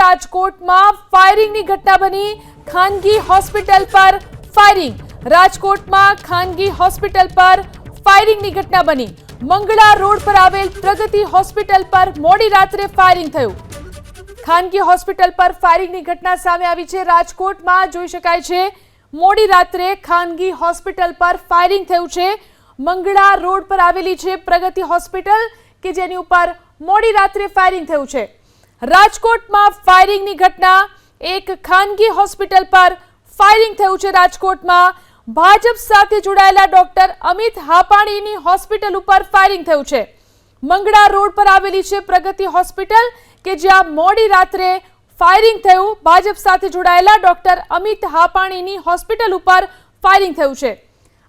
રાજકોટમાં ફાયરિંગની ઘટના બની. ખાનગી હોસ્પિટલ પર ફાયરિંગ. રાજકોટમાં ખાનગી હોસ્પિટલ પર ફાયરિંગની ઘટના બની. મંગળા રોડ પર આવેલ પ્રગતિ હોસ્પિટલ પર મોડી રાત્રે ફાયરિંગ થયું. ખાનગી હોસ્પિટલ પર ફાયરિંગની ઘટના સામે આવી છે. રાજકોટમાં જોઈ શકાય છે, મોડી રાત્રે ખાનગી હોસ્પિટલ પર ફાયરિંગ થયું છે. મંગળા રોડ પર આવેલી છે પ્રગતિ હોસ્પિટલ, કે જેની ઉપર મોડી રાત્રે ફાયરિંગ થયું છે. રાજકોટમાં ફાયરિંગની ઘટના. એક ખાનગી હોસ્પિટલ પર ફાયરિંગ થયું છે રાજકોટમાં. ભાજપ સાથે જોડાયેલા ડોક્ટર અમિત હાપાણીની હોસ્પિટલ ઉપર ફાયરિંગ થયું છે. મંગળા રોડ પર આવેલી છે પ્રગતિ હોસ્પિટલ, કે જ્યાં મોડી રાત્રે ફાયરિંગ થયું. ભાજપ સાથે જોડાયેલા ડોક્ટર અમિત હાપાણીની હોસ્પિટલ ઉપર ફાયરિંગ થયું છે.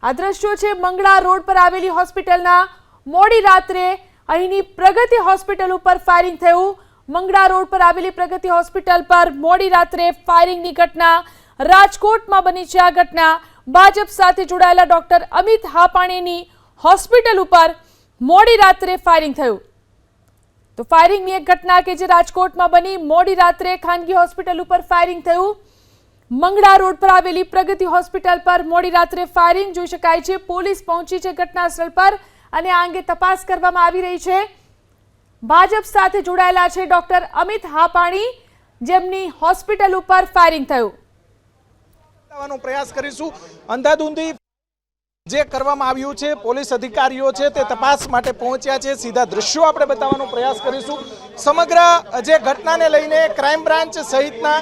આ દ્રશ્યો છે મંગળા રોડ પર આવેલી હોસ્પિટલના. મોડી રાત્રે અહીંની પ્રગતિ હોસ્પિટલ ઉપર ફાયરિંગ થયું. મંગળા રોડ પર આવેલી પ્રગતિ હોસ્પિટલ પર મોડી રાત્રે ફાયરિંગની ઘટના. રાજકોટમાં બની છે આ ઘટના. ભાજપ સાથે જોડાયેલા ડોક્ટર અમિત હાપાણીની હોસ્પિટલ ઉપર મોડી રાત્રે ફાયરિંગ થયું. તો ફાયરિંગની એક ઘટના કે જે રાજકોટમાં બની, મોડી રાત્રે ખાનગી હોસ્પિટલ ઉપર ફાયરિંગ થયું. મંગળા રોડ પર આવેલી પ્રગતિ હોસ્પિટલ પર મોડી રાત્રે ફાયરિંગ જોઈ શકાય છે. પોલીસ પહોંચી છે ઘટનાસ્થળ પર અને આ અંગે તપાસ કરવામાં આવી રહી છે. ભાજપ સાથે જોડાયેલા છે ડોક્ટર અમિત હાપાણી, જેમની હોસ્પિટલ ઉપર ફાયરિંગ થયું. પ્રયાસ કરીશું. અંધાધૂંધી જે કરવામાં આવ્યું છે, પોલીસ અધિકારીઓ છે તે તપાસ માટે પહોંચ્યા છે. સીધા દ્રશ્યો આપણે બતાવવાનો પ્રયાસ કરીશું. સમગ્ર જે ઘટનાને લઈને ક્રાઇમ બ્રાન્ચ સહિતના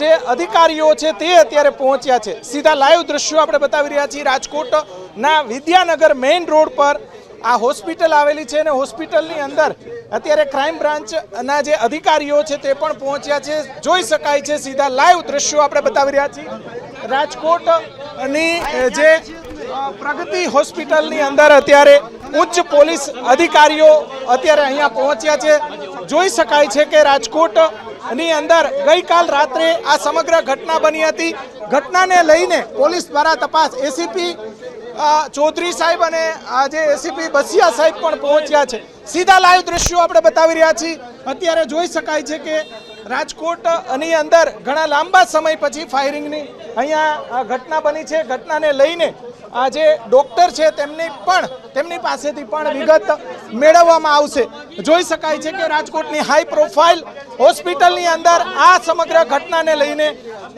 જે અધિકારીઓ છે તે અત્યારે પહોંચ્યા છે. સીધા લાઈવ દ્રશ્યો આપણે બતાવી રહ્યા છીએ. રાજકોટના વિદ્યાનગર મેઇન રોડ પર આ હોસ્પિટલ આવેલી છે અને હોસ્પિટલની અંદર અત્યારે ક્રાઇમ બ્રાન્ચના જે અધિકારીઓ છે તે પણ પહોંચ્યા છે. જોઈ શકાય છે, સીધા લાઈવ દ્રશ્યો આપણે બતાવી રહ્યા છીએ. રાજકોટની જે પ્રગતિ હોસ્પિટલની અંદર અત્યારે ઉચ્ચ પોલીસ અધિકારીઓ અત્યારે અહીંયા પહોંચ્યા છે. જોઈ શકાય છે કે રાજકોટની અંદર ગઈકાલ રાત્રે આ સમગ્ર ઘટના બની હતી. ઘટનાને લઈને પોલીસ દ્વારા તપાસ એસીપી ચૌધરી સાહેબ અને આજે એસીપી બસિયા સાહેબ પણ પહોંચ્યા છે. સીધા લાઈવ દ્રશ્યો આપણે બતાવી રહ્યા છીએ. અત્યારે જોઈ શકાય છે કે રાજકોટની અંદર ઘણા લાંબા સમય પછી ફાયરિંગની અહીંયા આ ઘટના બની છે. ઘટનાને લઈને આ જે ડોક્ટર છે તેમની પણ, તેમની પાસેથી પણ વિગત મેળવવામાં આવશે. જોઈ શકાય છે કે રાજકોટની હાઈ પ્રોફાઇલ હોસ્પિટલની અંદર આ સમગ્ર ઘટનાને લઈને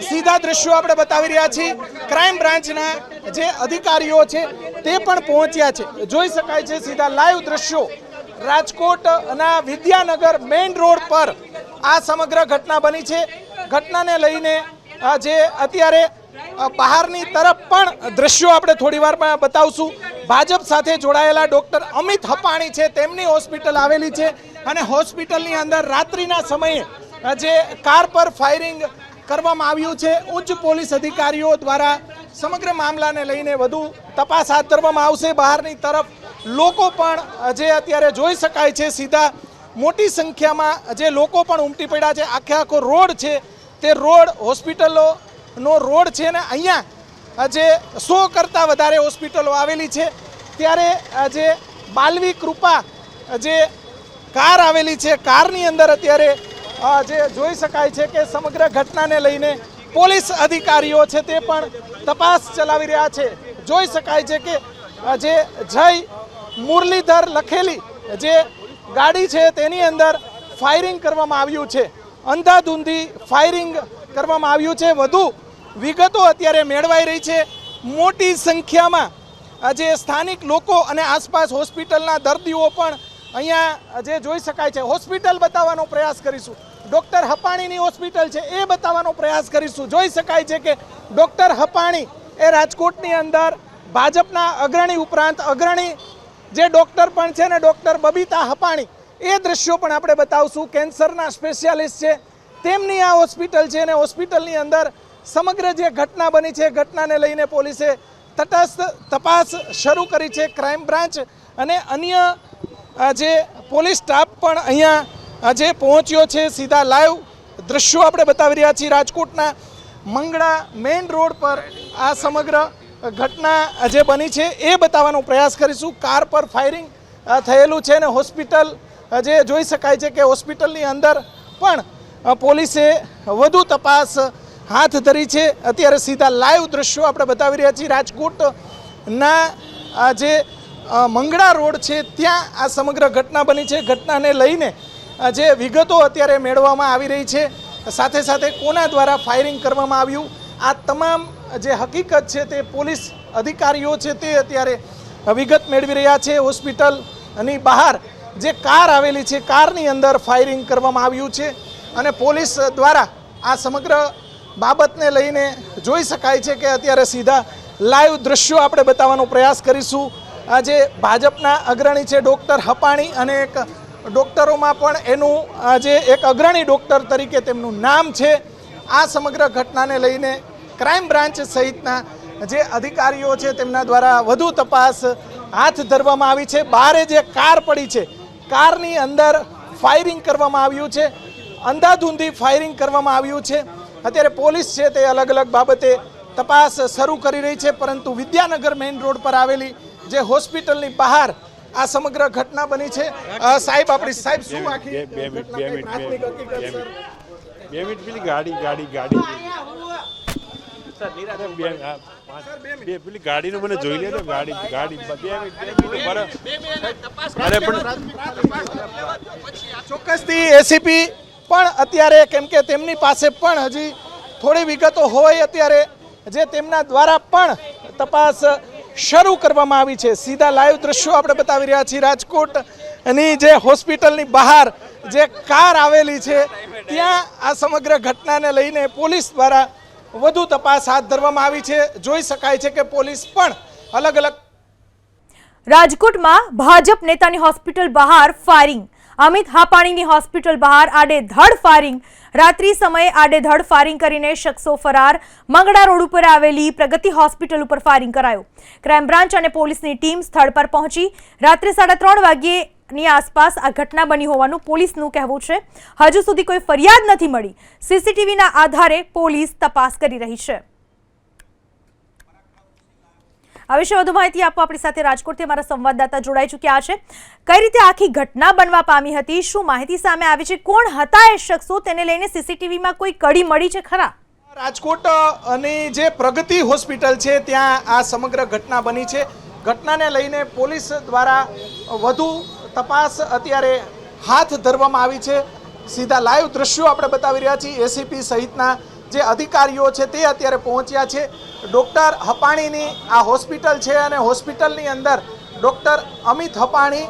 સીધા દ્રશ્યો આપણે બતાવી રહ્યા છીએ. ક્રાઇમ બ્રાન્ચના જે અધિકારીઓ છે તે પણ પહોંચ્યા છે. જોઈ શકાય છે સીધા લાઈવ દ્રશ્યો. રાજકોટના વિદ્યાનગર મેઇન રોડ પર આ સમગ્ર ઘટના બની છે. ઘટનાને લઈને જે અત્યારે બહારની તરફ પણ દ્રશ્યો આપણે થોડી વારમાં બતાવશું. ભાજપ સાથે જોડાયેલા ડોક્ટર અમિત હપાણી છે, તેમની હોસ્પિટલ આવેલી છે અને હોસ્પિટલની અંદર રાત્રિના સમયે જે કાર પર ફાયરિંગ કરવામાં આવ્યું છે, ઉચ્ચ પોલીસ અધિકારીઓ દ્વારા સમગ્ર મામલાને લઈને વધુ તપાસ હાથ ધરવામાં આવશે. બહારની તરફ લોકો પણ જે અત્યારે જોઈ શકાય છે, સીધા મોટી સંખ્યામાં જે લોકો પણ ઉમટી પડ્યા છે. આખે આખો રોડ છે તે રોડ હોસ્પિટલોનો રોડ છે ને અહીંયા જે સો કરતાં વધારે હોસ્પિટલો આવેલી છે. ત્યારે જે બાલવી કૃપા જે કાર આવેલી છે, કારની અંદર અત્યારે જે જોઈ શકાય છે કે સમગ્ર ઘટનાને લઈને પોલીસ અધિકારીઓ છે તે પણ તપાસ ચલાવી રહ્યા છે. જોઈ શકાય છે કે જે જય મુરલીધર લખેલી જે ગાડી છે તેની અંદર ફાયરિંગ કરવામાં આવ્યું છે. અંધાધૂંધી ફાયરિંગ કરવામાં આવ્યું છે. વધુ વિગતો અત્યારે મેળવાઈ રહી છે. મોટી સંખ્યામાં જે સ્થાનિક લોકો અને આસપાસ હોસ્પિટલના દર્દીઓ પણ અહીંયા જે જોઈ શકાય છે. હોસ્પિટલ બતાવવાનો પ્રયાસ કરીશું. ડૉક્ટર હપાણીની હોસ્પિટલ છે, એ બતાવવાનો પ્રયાસ કરીશું. જોઈ શકાય છે કે ડૉક્ટર હપાણી એ રાજકોટની અંદર ભાજપના અગ્રણી ઉપરાંત અગ્રણી જે ડૉક્ટર પણ છે ને ડૉક્ટર બબીતા હપાણી એ દ્રશ્યો પણ આપણે બતાવશું. કેન્સરના સ્પેશિયાલિસ્ટ છે. તેમની આ હોસ્પિટલ છે અને હોસ્પિટલની અંદર સમગ્ર જે ઘટના બની છે, ઘટનાને લઈને પોલીસે તટસ્થ તપાસ શરૂ કરી છે ક્રાઇમ બ્રાન્ચ અને અન્ય જે પોલીસ સ્ટાફ પણ અહીંયા આજે પહોંચ્યો છે, સીધા લાઈવ દ્રશ્યો આપણે બતાવી રહ્યા છીએ. રાજકોટના મંગળા મેઇન રોડ પર આ સમગ્ર ઘટના જે બની છે, એ બતાવવાનો પ્રયાસ કરીશું. કાર પર ફાયરિંગ થયેલું છે અને હોસ્પિટલ જે જોઈ શકાય છે કે હોસ્પિટલની અંદર પણ પોલીસે વધુ તપાસ હાથ ધરી છે. અત્યારે સીધા લાઈવ દ્રશ્યો આપણે બતાવી રહ્યા છીએ. રાજકોટના જે મંગળા રોડ છે, ત્યાં આ સમગ્ર ઘટના બની છે. ઘટનાને લઈને જે વિગતો અત્યારે મેળવવામાં આવી રહી છે. સાથે સાથે કોના દ્વારા ફાયરિંગ કરવામાં આવ્યું? આ તમામ જે હકીકત છે તે પોલીસ અધિકારીઓ છે તે અત્યારે વિગત મેળવી રહ્યા છે હોસ્પિટલની બહાર. જે કાર આવેલી છે, કારની અંદર ફાયરિંગ કરવામાં આવ્યું છે અને પોલીસ દ્વારા આ સમગ્ર બાબતને લઈને જોઈ શકાય છે કે અત્યારે સીધા લાઈવ દ્રશ્યો આપણે બતાવવાનો પ્રયાસ કરીશું. આજે ભાજપના અગ્રણી છે ડૉક્ટર હપાણી અને એક ડૉક્ટરોમાં પણ એનું આજે એક અગ્રણી ડૉક્ટર તરીકે તેમનું નામ છે. આ સમગ્ર ઘટનાને લઈને ક્રાઇમ બ્રાન્ચ સહિતના જે અધિકારીઓ છે તેમના દ્વારા વધુ તપાસ હાથ ધરવામાં આવી છે. બારે જે કાર પડી છે કારની અંદર ફાયરિંગ કરવામાં આવ્યું છે. અંધાધૂંધી ફાયરિંગ કરવામાં આવ્યું છે. અત્યારે પોલીસ છે તે અલગ અલગ બાબતે તપાસ શરૂ કરી રહી છે પરંતુ વિદ્યાનગર મેઇન રોડ પર આવેલી જે હોસ્પિટલની બહાર આ સમગ્ર ઘટના બની છે. સાહેબ આપણી સાહેબ શું આખી બે- મિનિટ, બે મિનિટ, બે- હકીકત, બે સર? મિનિટ. પેલી ગાડી ગાડી ગાડી. અરે બે આ પાંચ- બે પેલી ગાડીનું મને જોઈ લે ગાડી ગાડી બે મિનિટ બે મિનિટ બરાબર અરે પણ ચોક્કસથી એસીપી પણ અત્યારે કેમ કે તેમની પાસે પણ હજી થોડી વિગતો હોય અત્યારે જે તેમના દ્વારા પણ તપાસ શરૂ કરવામાં આવી છે. સીધા લાઈવ દ્રશ્યો આપણે બતાવી રહ્યા છીએ. રાજકોટની જે હોસ્પિટલની બહાર જે કાર આવેલી છે ત્યાં આ સમગ્ર ઘટનાને લઈને પોલીસ દ્વારા વધુ તપાસ હાથ ધરવામાં આવી છે. જોઈ શકાય છે કે પોલીસ પણ અલગ અલગ રાજકોટમાં ભાજપ નેતાની હોસ્પિટલ બહાર ફાયરિંગ. અમિત હાપાણીની હોસ્પિટલ બહાર આડેધડ ફાયરિંગ. રાત્રિ સમયે આડેધડ ફાયરિંગ કરીને શખ્સો ફરાર. મંગળા રોડ ઉપર આવેલી પ્રગતિ હોસ્પિટલ ઉપર ફાયરિંગ કરાયું. ક્રાઇમ બ્રાન્ચ અને પોલીસની ટીમ સ્થળ પર પહોંચી. રાત્રે સાડા ત્રણ વાગ્યેની આસપાસ આ ઘટના બની હોવાનું પોલીસનું કહેવું છે. હજુ સુધી કોઈ ફરિયાદ નથી મળી. સીસીટીવીના આધારે પોલીસ તપાસ કરી રહી છે. આ વિશે વધુ માહિતી આપવા આપણી સાથે રાજકોટથી અમારા સંવાદદાતા જોડાઈ ચૂક્યા છે. કઈ રીતે આખી ઘટના બનવા પામી હતી? શું માહિતી સામે આવી છે? કોણ હતા એ શખ્સો? તેને લઈને સીસીટીવીમાં કોઈ કડી મળી છે ખરા? રાજકોટ અને જે પ્રગતિ હોસ્પિટલ છે, ત્યાં આ સમગ્ર ઘટના બની છે. ઘટનાને લઈને પોલીસ દ્વારા વધુ તપાસ અત્યારે હાથ ધરવામાં આવી છે. સીધા લાઈવ દ્રશ્યો આપણે બતાવી રહ્યા છીએ. એસીપી સહિતના જે અધિકારીઓ છે તે અત્યારે પહોંચ્યા છે. ડૉક્ટર હપાણીની આ હોસ્પિટલ છે અને હોસ્પિટલની અંદર ડૉક્ટર અમિત હપાણી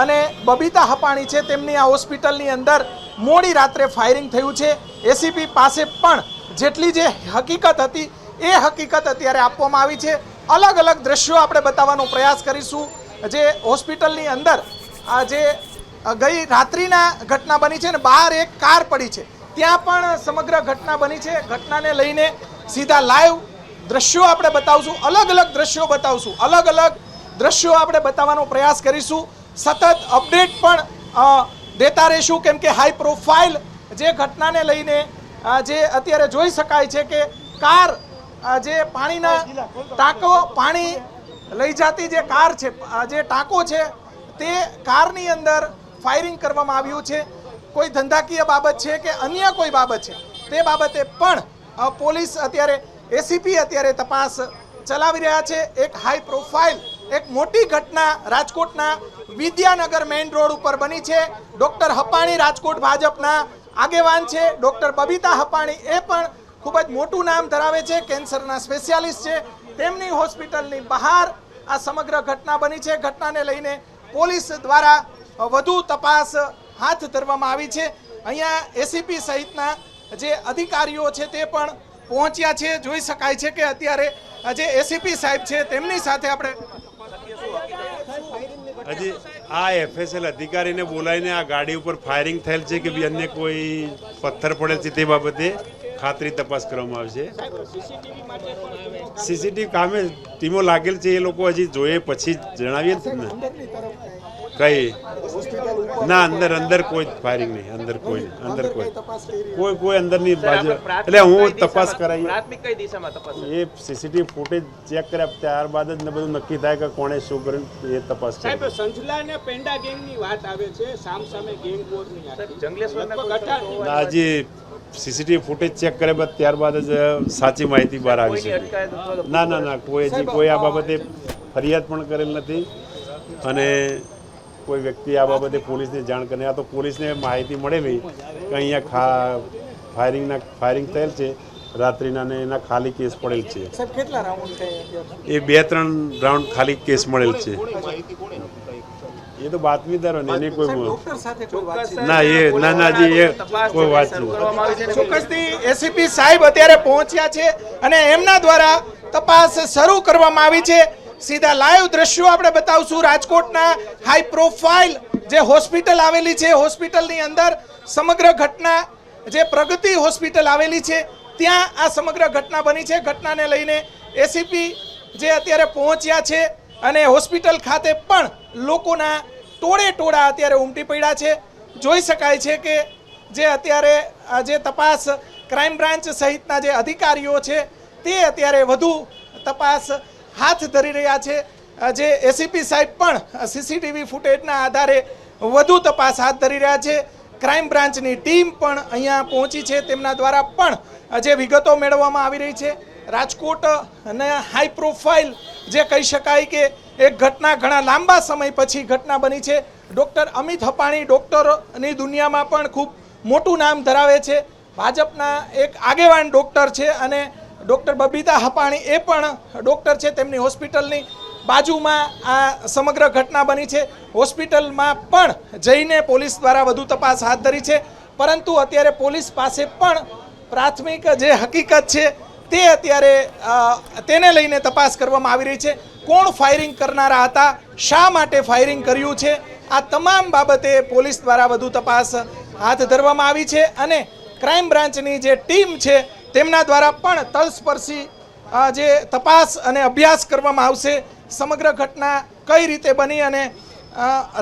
અને બબીતા હપાણી છે. તેમની આ હોસ્પિટલની અંદર મોડી રાત્રે ફાયરિંગ થયું છે. એસીપી પાસે પણ જેટલી જે હકીકત હતી એ હકીકત અત્યારે આપવામાં આવી છે. અલગ અલગ દ્રશ્યો આપણે બતાવવાનો પ્રયાસ કરીશું. જે હોસ્પિટલની અંદર આ જે ગઈ રાત્રિના ઘટના બની છે ને બહાર એક કાર પડી છે. ત્યાં પણ સમગ્ર ઘટના બની છે. ઘટનાને લઈને સીધા લાઈવ દ્રશ્યો આપણે બતાવશું. અલગ અલગ દ્રશ્યો બતાવશું. અલગ અલગ દ્રશ્યો આપણે બતાવવાનો પ્રયાસ કરીશું. સતત અપડેટ પણ દેતા રહીશું. કેમ કે હાઈ પ્રોફાઇલ જે ઘટનાને લઈને જે અત્યારે જોઈ શકાય છે કે કાર જે પાણીના ટાંકો પાણી લઈ જતી જે કાર છે જે ટાંકો છે તે કારની અંદર ફાયરિંગ કરવામાં આવ્યું છે. કોઈ ધંધાકીય બાબત છે કે અન્ય કોઈ બાબત છે? તે બાબતે પણ પોલીસ અત્યારે એસીપી અત્યારે તપાસ ચલાવી રહ્યા છે. એક હાઈ પ્રોફાઇલ એક મોટી ઘટના રાજકોટના વિદ્યાનગર મેઇન રોડ ઉપર બની છે. ડોક્ટર હપાણી રાજકોટ ભાજપના આગેવાન છે. ડોક્ટર બબીતા હપાણી એ પણ ખૂબ જ મોટું નામ ધરાવે છે. કેન્સરના સ્પેશિયાલિસ્ટ છે. તેમની હોસ્પિટલની બહાર આ સમગ્ર ઘટના બની છે. ઘટનાને લઈને પોલીસ દ્વારા વધુ તપાસ હાથ ધરવામાં આવી છે. અહીંયા એસીપી સહિતના જે અધિકારીઓ છે તે પણ પહોંચ્યા છે. જોઈ શકાય છે કે અત્યારે જે એસીપી સાહેબ છે તેમની સાથે આપણે હજી આ એફએસએલ અધિકારીને બોલાવીને આ ગાડી ઉપર ફાયરિંગ થયેલ છે કે અન્ય કોઈ પથ્થર પડેલ છે તે બાબતે? ખાતરી તપાસ કરવામાં આવશે. સીસીટીવી કામે ટીમો લાગેલ છે એ લોકો હજી જોઈએ પછી જ જણાવીએ ને તમને. કઈ ના અંદર અંદર કોઈ ફાયરિંગ નહીં અંદર કોઈ અંદર કોઈ કોઈ કોઈ અંદરની બાજુ એટલે હું તપાસ કરાવી પ્રાથમિક કઈ દિશામાં તપાસ એ સીસીટીવી ફૂટેજ ચેક કર્યા ત્યારબાદ જ ને બધું નક્કી થાય કે કોણે શું કર્યું એ તપાસ સાહેબ સંજલા અને પેંડા ગેંગની વાત આવે છે સામ સામે ગેંગ વોરની હજી સીસીટીવી ફૂટેજ ચેક કરે બાદ ત્યારબાદ જ સાચી માહિતી બહાર આવી છે ના ના ના કોઈ હજી કોઈ આ બાબતે ફરિયાદ પણ કરેલ નથી અને કોઈ વ્યક્તિ આ બાબતે પોલીસને જાણ કરે આ તો પોલીસને માહિતી મળેલી કે અહીંયા ખા ફાયરિંગના ફાયરિંગ થયેલ છે. રાત્રિના ને એના ખાલી કેસ પડેલ છે. સાહેબ કેટલા રાઉન્ડ છે અત્યારે એ બે ત્રણ રાઉન્ડ ખાલી કેસ મળેલ છે. એ તો બાતમીદારો ને એની કોઈ ડોક્ટર સાથે કોઈ વાત ના એ ના ના જી એ કોઈ વાત શરૂ નહીં કરવામાં આવી છે. ને ચોક્કસથી એસીપી સાહેબ અત્યારે પહોંચ્યા છે અને એમના દ્વારા તપાસ શરૂ કરવામાં આવી છે. સીધા લાઈવ દ્રશ્યો આપણે બતાવશું. રાજકોટના હાઈ પ્રોફાઇલ જે હોસ્પિટલ આવેલી છે હોસ્પિટલની અંદર સમગ્ર ઘટના જે પ્રગતિ હોસ્પિટલ આવેલી છે ત્યાં આ સમગ્ર ઘટના બની છે. ઘટનાને લઈને એસીપી જે અત્યારે પહોંચ્યા છે અને હોસ્પિટલ ખાતે પણ લોકોના ટોળે ટોળા અત્યારે ઉમટી પડ્યા છે. જોઈ શકાય છે કે જે અત્યારે જે તપાસ ક્રાઇમ બ્રાન્ચ સહિતના જે અધિકારીઓ છે, તે અત્યારે વધુ તપાસ હાથ ધરી રહ્યા છે. જે એસીપી સાહેબ પણ સીસીટીવી ફૂટેજના આધારે વધુ તપાસ હાથ ધરી રહ્યા છે. ક્રાઇમ બ્રાન્ચની ટીમ પણ અહીંયા પહોંચી છે. તેમના દ્વારા પણ જે વિગતો મેળવવામાં આવી રહી છે. રાજકોટ અને હાઈ પ્રોફાઇલ જે કહી શકાય કે એક ઘટના ઘણા લાંબા સમય પછી ઘટના બની છે. ડૉક્ટર અમિત હપાણી ડૉક્ટરની દુનિયામાં પણ ખૂબ મોટું નામ ધરાવે છે. ભાજપના એક આગેવાન ડૉક્ટર છે અને ડૉક્ટર બબીતા હપાણી એ પણ ડૉક્ટર છે. તેમની હોસ્પિટલની બાજુમાં આ સમગ્ર ઘટના બની છે. હોસ્પિટલમાં પણ જઈને પોલીસ દ્વારા વધુ તપાસ હાથ ધરી છે. પરંતુ અત્યારે પોલીસ પાસે પણ પ્રાથમિક જે હકીકત છે તે અત્યારે તેને લઈને તપાસ કરવામાં આવી રહી છે. કોણ ફાયરિંગ કરનારા હતા? શા માટે ફાયરિંગ કર્યું છે? આ તમામ બાબતે પોલીસ દ્વારા વધુ તપાસ હાથ ધરવામાં આવી છે અને ક્રાઇમ બ્રાન્ચની જે ટીમ છે, તેમના દ્વારા પણ તલસ્પર્શી જે તપાસ અને અભ્યાસ કરવામાં આવશે. સમગ્ર ઘટના કઈ રીતે બની અને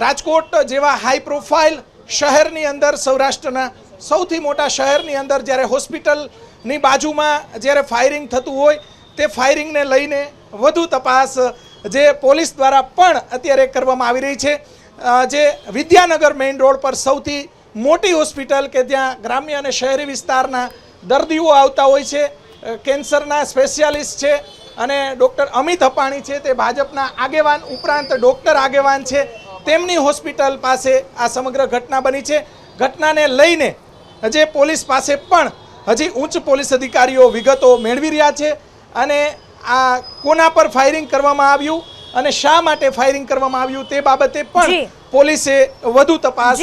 રાજકોટ જેવા હાઈ પ્રોફાઇલ શહેરની અંદર, સૌરાષ્ટ્રના સૌથી મોટા શહેરની અંદર જ્યારે હોસ્પિટલની બાજુમાં જ્યારે ફાયરિંગ થતું હોય તે ફાયરિંગને લઈને વધુ તપાસ, જે પોલીસ દ્વારા પણ અત્યારે કરવામાં આવી રહી છે. જે વિદ્યાનગર મેઇન રોડ પર સૌથી મોટી હોસ્પિટલ કે જ્યાં ગ્રામ્ય અને શહેરી વિસ્તારના દર્દીઓ આવતા હોય છે કેન્સરના સ્પેશિયાલિસ્ટ છે અને ડૉક્ટર અમિત અપાણી છે, તે ભાજપના આગેવાન ઉપરાંત ડૉક્ટર આગેવાન છે. તેમની હોસ્પિટલ પાસે આ સમગ્ર ઘટના બની છે. ઘટનાને લઈને જે પોલીસ પાસે પણ હજી ઉચ્ચ પોલીસ અધિકારીઓ વિગતો મેળવી રહ્યા છે. અને આ કોના પર ફાયરિંગ કરવામાં આવ્યું અને શા માટે ફાયરિંગ કરવામાં આવ્યું તે બાબતે પણ પોલીસે વધુ તપાસ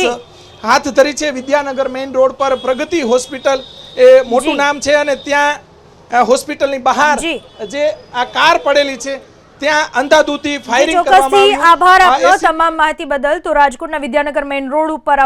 હાથ ધરી છે. વિદ્યાનગર મેઇન રોડ પર પ્રગતિ હોસ્પિટલ એ મોટું નામ છે અને ત્યાં હોસ્પિટલની બહાર જે. આ કાર પડેલી છે ત્યાં અંધાધૂતી ફાયરિંગ કરવામાં આભાર આપનો. તમામ માહિતી બદલ તો રાજકોટના વિદ્યાનગર મેઇન રોડ ઉપર